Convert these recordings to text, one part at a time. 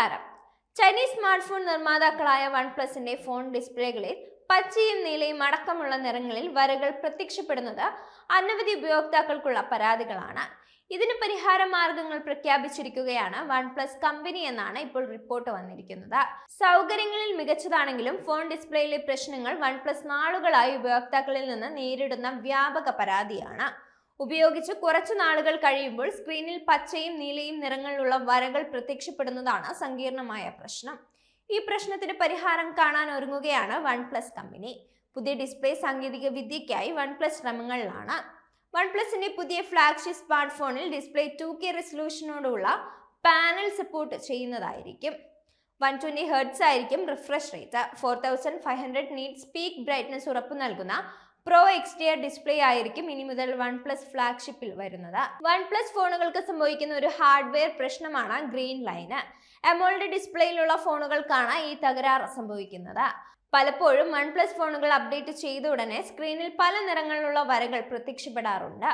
നമസ്കാരം. Chinese smart phone നിർമ്മാതാക്കളായ one പ്ലസിന്റെ ഫോൺ ഡിസ്പ്ലേകളിൽ പച്ചയും നീലയും അടക്കമുള്ള നിറങ്ങളിൽ വരകൾ പ്രത്യക്ഷപ്പെടുന്നത് അനവധി ഉപയോക്താക്കൾക്കുള്ള പരാതികളാണ്. ഇതിന് പരിഹാര മാർഗങ്ങൾ പ്രഖ്യാപിച്ചിരിക്കുകയാണ് വൺ പ്ലസ് കമ്പനി എന്നാണ് ഇപ്പോൾ റിപ്പോർട്ട് വന്നിരിക്കുന്നത്. സൗകര്യങ്ങളിൽ മികച്ചതാണെങ്കിലും ഫോൺ ഡിസ്പ്ലേയിലെ പ്രശ്നങ്ങൾ വൺ പ്ലസ് നാളുകളായി ഉപയോക്താക്കളിൽ നിന്ന് നേരിടുന്ന വ്യാപക പരാതിയാണ്. ഉപയോഗിച്ച് കുറച്ചു നാളുകൾ കഴിയുമ്പോൾ സ്ക്രീനിൽ പച്ചയും നീലയും നിറങ്ങളിലുള്ള വരകൾ പ്രത്യക്ഷപ്പെടുന്നതാണ് സങ്കീർണമായ പ്രശ്നം. ഈ പ്രശ്നത്തിന് പരിഹാരം കാണാൻ ഒരുങ്ങുകയാണ് വൺ പ്ലസ് കമ്പനി. പുതിയ ഡിസ്പ്ലേ സാങ്കേതിക വിദ്യയ്ക്കായി വൺ പ്ലസ് ശ്രമങ്ങളിലാണ്. വൺ പ്ലസിന്റെ പുതിയ ഫ്ലാഗ്ഷിപ്പ് സ്മാർട്ട് ഫോണിൽ ഡിസ്പ്ലേ ടു കെ റെസൊല്യൂഷനോടുള്ള പാനൽ സപ്പോർട്ട് ചെയ്യുന്നതായിരിക്കും. വൺ ട്വന്റി ഹെർട്സ് ആയിരിക്കും refresh rate. Four thousand five hundred nits peak brightness ഉറപ്പു നൽകുന്ന പ്രോ എക്സ്റ്റിയർ ഡിസ്പ്ലേ ആയിരിക്കും ഇനി മുതൽ വൺ പ്ലസ് ഫ്ലാഗ്ഷിപ്പിൽ വരുന്നത്. വൺ പ്ലസ് ഫോണുകൾക്ക് സംഭവിക്കുന്ന ഒരു ഹാർഡ്വെയർ പ്രശ്നമാണ് ഗ്രീൻ ലൈന് എമോൾഡ് ഡിസ്പ്ലേയിലുള്ള ഫോണുകൾക്കാണ് ഈ തകരാർ സംഭവിക്കുന്നത്. പലപ്പോഴും വൺ പ്ലസ് ഫോണുകൾ അപ്ഡേറ്റ് ചെയ്ത ഉടനെ സ്ക്രീനിൽ പല നിറങ്ങളിലുള്ള വരകൾ പ്രത്യക്ഷപ്പെടാറുണ്ട്.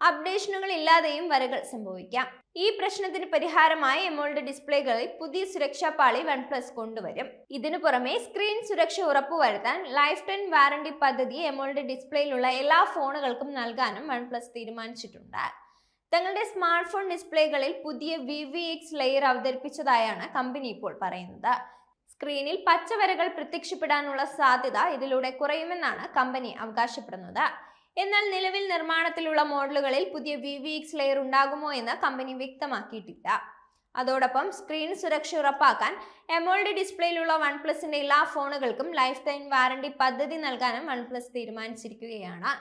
അപ്ഡേഷനുകൾ ഇല്ലാതെയും വരകൾ സംഭവിക്കാം. ഈ പ്രശ്നത്തിന് പരിഹാരമായി എമോൾഡ് ഡിസ്പ്ലേകളിൽ പുതിയ സുരക്ഷാ പാളി വൺ പ്ലസ് കൊണ്ടുവരും. ഇതിനു പുറമെ സ്ക്രീൻ സുരക്ഷ ഉറപ്പുവരുത്താൻ ലൈഫ് ടൈം വാറണ്ടി പദ്ധതി എമോൾഡ് ഡിസ്പ്ലേയിലുള്ള എല്ലാ ഫോണുകൾക്കും നൽകാനും വൺ പ്ലസ് തീരുമാനിച്ചിട്ടുണ്ട്. തങ്ങളുടെ സ്മാർട്ട് ഫോൺ ഡിസ്പ്ലേകളിൽ പുതിയ വി വി എക്സ് ലെയർ അവതരിപ്പിച്ചതായാണ് കമ്പനി ഇപ്പോൾ പറയുന്നത്. സ്ക്രീനിൽ പച്ചവരകൾ പ്രത്യക്ഷപ്പെടാനുള്ള സാധ്യത ഇതിലൂടെ കുറയുമെന്നാണ് കമ്പനി അവകാശപ്പെടുന്നത്. എന്നാൽ നിലവിൽ നിർമ്മാണത്തിലുള്ള മോഡലുകളിൽ പുതിയ വി വി എക്സ് ലെയർ ഉണ്ടാകുമോ എന്ന് കമ്പനി വ്യക്തമാക്കിയിട്ടില്ല. അതോടൊപ്പം സ്ക്രീൻ സുരക്ഷ ഉറപ്പാക്കാൻ എമോൾഡ് ഡിസ്പ്ലേയിലുള്ള വൺ പ്ലസിന്റെ എല്ലാ ഫോണുകൾക്കും ലൈഫ് ടൈം വാറണ്ടി പദ്ധതി നൽകാനും വൺ പ്ലസ് തീരുമാനിച്ചിരിക്കുകയാണ്.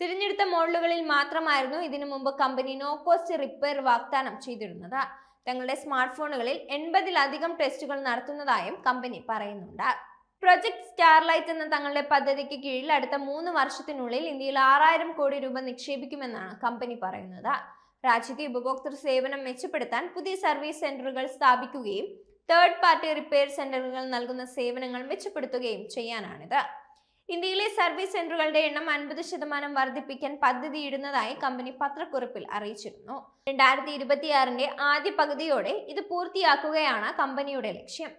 തിരഞ്ഞെടുത്ത മോഡലുകളിൽ മാത്രമായിരുന്നു ഇതിനു മുമ്പ് കമ്പനി നോ കോസ്റ്റ് റിപ്പയർ വാഗ്ദാനം ചെയ്തിരുന്നത്. തങ്ങളുടെ സ്മാർട്ട് ഫോണുകളിൽ എൺപതിലധികം ടെസ്റ്റുകൾ നടത്തുന്നതായും കമ്പനി പറയുന്നുണ്ട്. പ്രൊജക്ട് സ്റ്റാർലൈറ്റ് എന്ന തങ്ങളുടെ പദ്ധതിക്ക് കീഴിൽ അടുത്ത മൂന്ന് വർഷത്തിനുള്ളിൽ ഇന്ത്യയിൽ ആറായിരം കോടി രൂപ നിക്ഷേപിക്കുമെന്നാണ് കമ്പനി പറയുന്നത്. രാജ്യത്തെ ഉപഭോക്തൃ സേവനം മെച്ചപ്പെടുത്താൻ പുതിയ സർവീസ് സെന്ററുകൾ സ്ഥാപിക്കുകയും തേർഡ് പാർട്ടി റിപ്പയർ സെന്ററുകൾ നൽകുന്ന സേവനങ്ങൾ മെച്ചപ്പെടുത്തുകയും ചെയ്യാനാണിത്. ഇന്ത്യയിലെ സർവീസ് സെന്ററുകളുടെ എണ്ണം അൻപത് ശതമാനം വർദ്ധിപ്പിക്കാൻ പദ്ധതിയിടുന്നതായി കമ്പനി പത്രക്കുറിപ്പിൽ അറിയിച്ചിരുന്നു. രണ്ടായിരത്തി ഇരുപത്തിയാറിന്റെ ആദ്യ പകുതിയോടെ ഇത് പൂർത്തിയാക്കുകയാണ് കമ്പനിയുടെ ലക്ഷ്യം.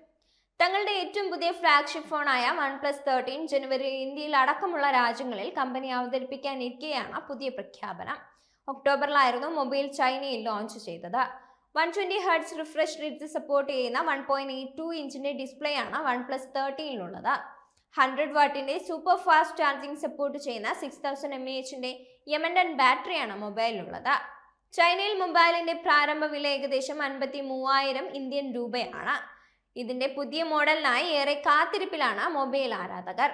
തങ്ങളുടെ ഏറ്റവും പുതിയ ഫ്ലാഗ്ഷിപ്പ് ഫോണായ വൺ പ്ലസ് തേർട്ടീൻ ജനുവരി ഇന്ത്യയിൽ അടക്കമുള്ള രാജ്യങ്ങളിൽ കമ്പനി അവതരിപ്പിക്കാനിരിക്കെയാണ് പുതിയ പ്രഖ്യാപനം. ഒക്ടോബറിലായിരുന്നു മൊബൈൽ ചൈനയിൽ ലോഞ്ച് ചെയ്തത്. One twenty hertz refresh rate support ചെയ്യുന്ന വൺ പോയിന്റ് എയ്റ്റ് ടു ഇഞ്ചിന്റെ ഡിസ്പ്ലേ ആണ് വൺ പ്ലസ് തേർട്ടീനിലുള്ളത്. ഹൺഡ്രഡ് വാട്ടിന്റെ സൂപ്പർ ഫാസ്റ്റ് ചാർജിംഗ് സപ്പോർട്ട് ചെയ്യുന്ന സിക്സ് തൗസൻഡ് എം എ എച്ചിന്റെ യമൻഡൻ ബാറ്ററിയാണ് മൊബൈലിലുള്ളത്. ചൈനയിൽ മൊബൈലിന്റെ പ്രാരംഭ വില ഏകദേശം അൻപത്തി മൂവായിരം ഇന്ത്യൻ രൂപയാണ്. ഇതിന്റെ പുതിയ മോഡലിനായി ഏറെ കാത്തിരിപ്പിലാണ് മൊബൈൽ ആരാധകർ.